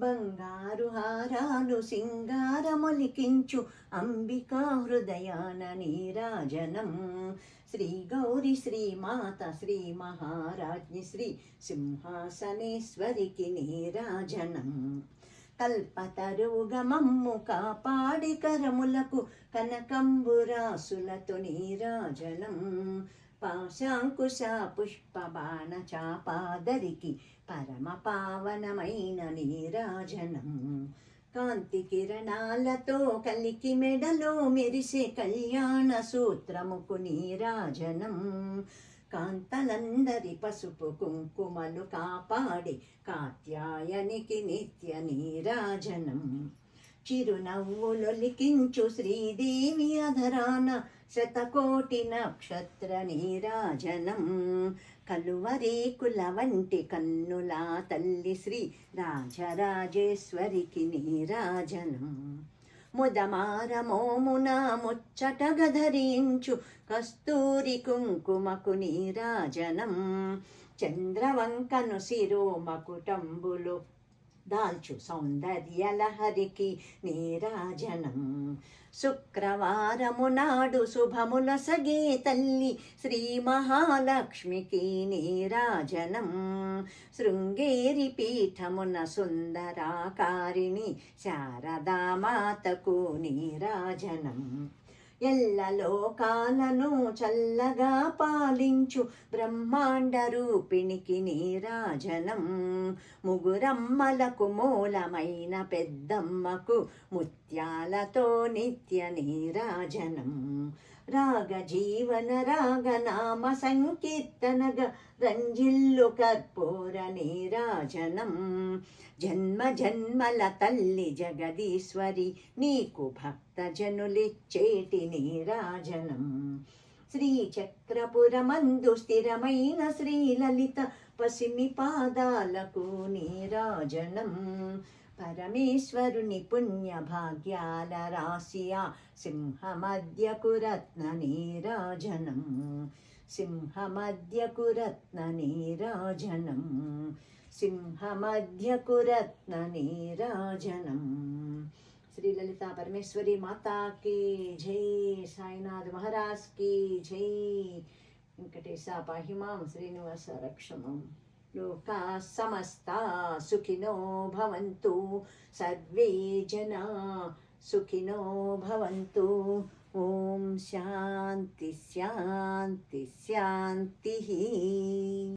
బంగారు హారాలు సింగారమొలికించు అంబికా హృదయాన నీరాజనం. శ్రీ గౌరి శ్రీ మాత శ్రీ మహారాజ్ని శ్రీ సింహాసనేశ్వరికి నీరాజనం. కల్పతరుగమమ్ము కాపాడి కరములకు కనకంబురాసులతో నీరాజనం. పాశాంకుశ పుష్పబాణ చాపాదరికి పరమ పావనమైన నీరాజనం. కాంతి కిరణాలతో కలికి మెడలో మెరిసే కళ్యాణ సూత్రముకు నీరాజనం. కాంతలందరి పసుపు కుంకుమలు కాపాడి కాత్యాయనికి నిత్య నీరాజనం. చిరునవ్వులొలికించు శ్రీదేవి అధరాన శతకోటి నక్షత్ర నీరాజనం. కలువరేకుల వంటి కన్నులా తల్లి శ్రీ రాజరాజేశ్వరికి నీరాజనం. ముదమారమోమున ముచ్చటగ ధరించు కస్తూరి కుంకుమకు నీరాజనం. చంద్రవంకను శిరోమకుటంబులు దాల్చు సౌందర్యలహరికి నీరాజనం. శుక్రవారము నాడు శుభముల సగే తల్లి శ్రీ మహాలక్ష్మికి నీరాజనం. శృంగేరి పీఠమున సుందరాకారిణి శారదామాతకు నీరాజనం. ఎల్లలోకాలను చల్లగా పాలించు బ్రహ్మాండ రూపిణికి నీరాజనం. ముగురమ్మలకు మూలమైన పెద్దమ్మకు ముత్యాలతో నిత్య నీరాజనం. రాగ జీవన రాగనామ సంకీర్తనగ రంజిల్లు కర్పూర నీరాజనం. జన్మ జన్మల తల్లి జగదీశ్వరి నీకు భక్తజనులిచ్చేటి నీరాజనం శ్రీచక్రపురమందు స్థిరమైన శ్రీలలిత పసిమి పాదాలకు నీరాజనం. పరమేశ్వరుని పుణ్య భాగ్యాల రాశియా సింహమద్యకు రత్న నీరాజనం. సింహమద్యకు రత్న నీరాజనం. సింహమధ్యకు రత్న నీరాజనం. श्री ललिता परमेश्वरी माता की जय साईनाथ महाराज की जय वेंकटेशा पाहिमां श्रीनिवास रक्षमम् लोका समस्ता सुखिनो भवन्तु सर्वे जना सुखिनो भवन्तु ॐ शान्ति शान्ति शान्तिः